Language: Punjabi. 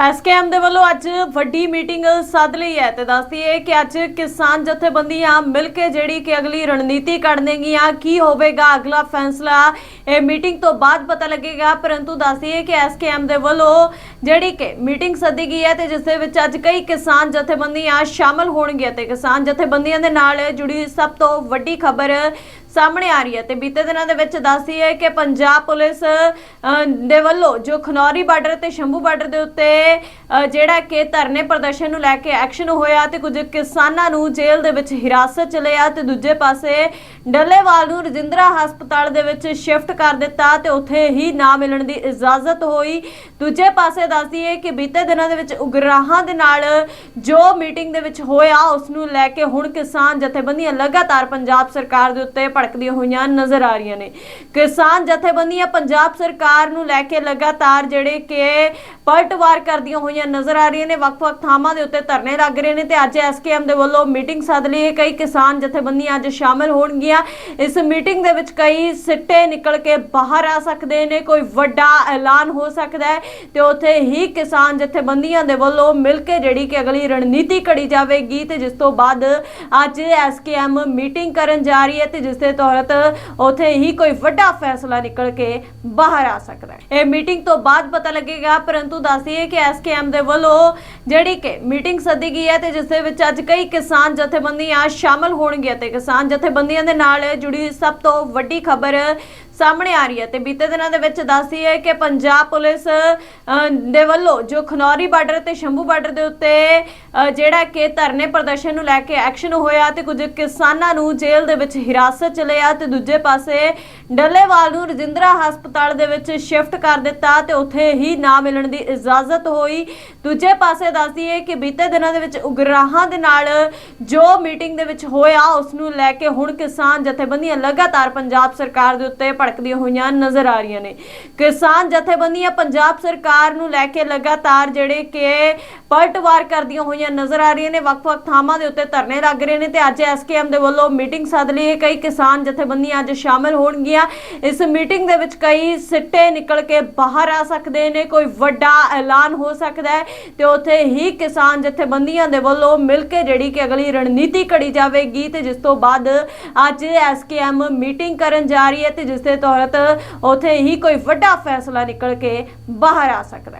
ਐਸਕੇਐਮ ਦੇ ਵੱਲੋਂ ਅੱਜ ਵੱਡੀ ਮੀਟਿੰਗ ਸੱਦ ਲਈ ਹੈ ਤੇ ਦੱਸਦੀ ਹੈ ਕਿ ਅੱਜ ਕਿਸਾਨ ਜਥੇਬੰਦੀਆਂ ਮਿਲ ਕੇ ਜਿਹੜੀ ਕਿ ਅਗਲੀ ਰਣਨੀਤੀ ਕੱਢਣਗੀਆਂ, ਕੀ ਹੋਵੇਗਾ, ਅਗਲਾ ਫੈਸਲਾ, ਇਹ ਮੀਟਿੰਗ ਤੋਂ ਬਾਅਦ ਪਤਾ ਲੱਗੇਗਾ। ਪਰੰਤੂ ਦੱਸਦੀ ਹੈ ਕਿ ਐਸਕੇਐਮ ਦੇ ਵੱਲੋਂ ਜਿਹੜੀ ਕਿ ਮੀਟਿੰਗ ਸੱਦੀ ਗਈ ਹੈ ਤੇ ਜਿਸ ਦੇ ਵਿੱਚ ਅੱਜ ਕਈ ਕਿਸਾਨ ਜਥੇਬੰਦੀਆਂ ਸ਼ਾਮਲ ਹੋਣਗੀਆਂ ਤੇ ਕਿਸਾਨ ਜਥੇਬੰਦੀਆਂ ਦੇ ਨਾਲ ਜੁੜੀ ਸਭ ਤੋਂ ਵੱਡੀ ਖਬਰ ਸਾਹਮਣੇ ਆ ਰਹੀ ਹੈ ਤੇ ਬੀਤੇ ਦਿਨਾਂ ਦੇ ਵਿੱਚ ਦੱਸਦੀ ਹੈ ਕਿ ਪੰਜਾਬ ਪੁਲਿਸ ਦੇ ਵੱਲੋਂ ਜੋ ਖਨੌਰੀ ਬਾਰਡਰ ਤੇ ਸ਼ੰਭੂ ਬਾਰਡਰ ਦੇ ਉੱਤੇ ਜਿਹੜਾ ਕਿ ਧਰਨੇ ਪ੍ਰਦਰਸ਼ਨ ਨੂੰ ਲੈ ਕੇ ਐਕਸ਼ਨ ਹੋਇਆ ਤੇ ਕੁਝ ਕਿਸਾਨਾਂ ਨੂੰ ਜੇਲ੍ਹ ਦੇ ਵਿੱਚ ਹਿਰਾਸਤ ਚ ਲਿਆ ਤੇ ਦੂਜੇ ਪਾਸੇ ਡੱਲੇਵਾਲ ਨੂੰ ਰਜਿੰਦਰਾ ਹਸਪਤਾਲ ਦੇ ਵਿੱਚ ਸ਼ਿਫਟ ਕਰ ਦਿੱਤਾ ਤੇ ਉੱਥੇ ਹੀ ਨਾ ਮਿਲਣ ਦੀ ਇਜਾਜ਼ਤ ਹੋਈ। ਦੂਜੇ ਪਾਸੇ ਦੱਸਦੀ ਹੈ ਕਿ ਬੀਤੇ ਦਿਨਾਂ ਦੇ ਵਿੱਚ ਉਗਰਾਹਾਂ ਦੇ ਨਾਲ ਜੋ ਮੀਟਿੰਗ ਦੇ ਵਿੱਚ ਹੋਇਆ, ਉਸ ਨੂੰ ਲੈ ਕੇ ਹੁਣ ਕਿਸਾਨ ਜਥੇਬੰਦੀਆਂ ਲਗਾਤਾਰ ਪੰਜਾਬ ਸਰਕਾਰ ਦੇ ਉੱਤੇ ਭੜਕਦੀਆਂ ਹੋਈਆਂ ਨਜ਼ਰ ਆ ਰਹੀਆਂ ਨੇ। ਕਿਸਾਨ ਜਥੇਬੰਦੀਆਂ ਪੰਜਾਬ ਸਰਕਾਰ ਨੂੰ ਲੈ ਕੇ ਲਗਾਤਾਰ ਜਿਹੜੇ ਕਿ ਪਲਟਵਾਰ ਕਰਦੀਆਂ ਹੋਈਆਂ ਨਜ਼ਰ ਆ ਰਹੀਆਂ ਨੇ। ਵੱਖ-ਵੱਖ ਥਾਵਾਂ ਦੇ ਉੱਤੇ ਧਰਨੇ ਲੱਗ ਰਹੇ ਨੇ ਤੇ ਅੱਜ ਐਸਕੇਐਮ ਦੇ ਵੱਲੋਂ ਮੀਟਿੰਗ ਸੱਦ ਲਈ ਹੈ ਕਈ ਕਿਸਾਨ ਜਥੇਬੰਦੀਆਂ ਅੱਜ ਸ਼ਾਮਲ ਹੋਣਗੀਆਂ। ਇਸ ਮੀਟਿੰਗ ਦੇ ਵਿੱਚ ਕਈ ਸਿੱਟੇ ਨਿਕਲ ਕੇ ਬਾਹਰ ਆ ਸਕਦੇ ਨੇ। ਕੋਈ ਵੱਡਾ ਐਲਾਨ ਹੋ ਸਕਦਾ ਹੈ ਤੇ ਉੱਥੇ ਹੀ ਕਿਸਾਨ ਜਥੇਬੰਦੀਆਂ ਦੇ ਵੱਲੋਂ ਮਿਲ ਕੇ ਜਿਹੜੀ ਕਿ ਅਗਲੀ ਰਣਨੀਤੀ ਘੜੀ ਜਾਵੇਗੀ ਤੇ ਜਿਸ ਤੋਂ ਬਾਅਦ ਅੱਜ ਐਸਕੇਐਮ ਮੀਟਿੰਗ ਕਰਨ ਜਾ ਰਹੀ ਹੈ ਤੇ ਜਿਸ ਦੇ ਤਹਿਤ ਉੱਥੇ ਹੀ ਕੋਈ ਵੱਡਾ ਫੈਸਲਾ ਨਿਕਲ ਕੇ ਬਾਹਰ ਆ ਸਕਦਾ ਹੈ। ਇਹ ਮੀਟਿੰਗ ਤੋਂ ਬਾਅਦ ਪਤਾ ਲੱਗੇਗਾ ਪਰੰਤੂ ਦੱਸਦੀ ਕਿ ਐਸਕੇਐਮ ਦੇ ਵੱਲੋਂ ਜਿਹੜੀ ਕਿ ਮੀਟਿੰਗ ਸੱਦੀ ਗਈ ਹੈ ਤੇ ਜਿਸ ਦੇ ਵਿੱਚ ਅੱਜ ਕਈ ਕਿਸਾਨ ਜਥੇਬੰਦੀਆਂ ਸ਼ਾਮਲ ਹੋਣਗੀਆਂ ਤੇ ਕਿਸਾਨ ਜਥੇਬੰਦੀਆਂ ਦੇ ਨਾਲ ਜੁੜੀ ਸਭ ਤੋਂ ਵੱਡੀ ਖਬਰ ਸਾਹਮਣੇ ਆ ਰਹੀ ਹੈ ਤੇ ਬੀਤੇ ਦਿਨਾਂ ਦੇ ਵਿੱਚ ਦੱਸਦੀ ਹੈ ਕਿ ਪੰਜਾਬ ਪੁਲਿਸ ਅ, ਦੇ ਵੱਲੋਂ ਜੋ ਖਨੌਰੀ ਬਾਰਡਰ ਤੇ ਸ਼ੰਭੂ ਬਾਰਡਰ ਦੇ ਉੱਤੇ ਜਿਹੜਾ ਕਿ ਧਰਨੇ ਪ੍ਰਦਰਸ਼ਨ ਨੂੰ ਲੈ ਕੇ ਐਕਸ਼ਨ ਹੋਇਆ ਤੇ ਕੁਝ ਕਿਸਾਨਾਂ ਨੂੰ ਜੇਲ੍ਹ ਦੇ ਵਿੱਚ ਹਿਰਾਸਤ ਚ ਲਿਆ ਤੇ ਦੂਜੇ ਪਾਸੇ ਡੱਲੇਵਾਲ ਨੂੰ ਰਜਿੰਦਰਾ ਹਸਪਤਾਲ ਦੇ ਵਿੱਚ ਸ਼ਿਫਟ ਕਰ ਦਿੱਤਾ ਤੇ ਉੱਥੇ ਹੀ ਨਾ ਮਿਲਣ ਦੀ ਇਜਾਜ਼ਤ ਹੋਈ। ਦੂਜੇ ਪਾਸੇ ਦੱਸਦੀ ਹੈ ਕਿ ਬੀਤੇ ਦਿਨਾਂ ਦੇ ਵਿੱਚ ਉਗਰਾਹਾਂ ਦੇ ਨਾਲ ਜੋ ਮੀਟਿੰਗ ਦੇ ਵਿੱਚ ਹੋਇਆ, ਉਸ ਨੂੰ ਲੈ ਕੇ ਹੁਣ ਕਿਸਾਨ ਜਥੇਬੰਦੀਆਂ ਲਗਾਤਾਰ ਪੰਜਾਬ ਸਰਕਾਰ ਦੇ ਉੱਤੇ ਭੜਕਦੀਆਂ ਹੋਈਆਂ ਨਜ਼ਰ ਆ ਰਹੀਆਂ ਨੇ। ਕਿਸਾਨ ਜਥੇਬੰਦੀਆਂ ਪੰਜਾਬ ਸਰਕਾਰ ਨੂੰ ਲੈ ਕੇ ਲਗਾਤਾਰ ਜਿਹੜੇ ਕਿ ਪਲਟਵਾਰ ਕਰਦੀਆਂ ਹੋਈਆਂ ਨਜ਼ਰ ਆ ਰਹੀਆਂ ਨੇ। ਵੱਖ-ਵੱਖ ਥਾਵਾਂ ਦੇ ਉੱਤੇ ਧਰਨੇ ਲੱਗ ਰਹੇ ਨੇ ਤੇ ਅੱਜ ਐਸਕੇਐਮ ਦੇ ਵੱਲੋਂ ਮੀਟਿੰਗ ਸੱਦ ਲਈ ਕਈ ਕਿਸਾਨ ਜਥੇਬੰਦੀਆਂ ਅੱਜ ਸ਼ਾਮਲ ਹੋਣਗੀਆਂ। ਇਸ ਮੀਟਿੰਗ ਦੇ ਵਿੱਚ ਕਈ ਸਿੱਟੇ ਨਿਕਲ ਕੇ ਬਾਹਰ ਆ ਸਕਦੇ ਨੇ, ਕੋਈ ਵੱਡਾ ਐਲਾਨ ਹੋ ਸਕਦਾ ਹੈ ਤੇ ਉੱਥੇ ਹੀ ਕਿਸਾਨ ਜਥੇਬੰਦੀਆਂ ਦੇ ਵੱਲੋਂ ਮਿਲ ਕੇ ਜਿਹੜੀ ਕਿ ਅਗਲੀ ਰਣਨੀਤੀ ਘੜੀ ਜਾਵੇਗੀ ਤੇ ਜਿਸ ਤੋਂ ਬਾਅਦ ਅੱਜ ਐਸਕੇਐਮ ਮੀਟਿੰਗ ਕਰਨ ਜਾ ਰਹੀ ਹੈ ਤੇ ਜਿਸ ਦੇ ਤਹਿਤ ਉੱਥੇ ਹੀ ਕੋਈ ਵੱਡਾ ਫੈਸਲਾ ਨਿਕਲ ਕੇ ਬਾਹਰ ਆ ਸਕਦਾ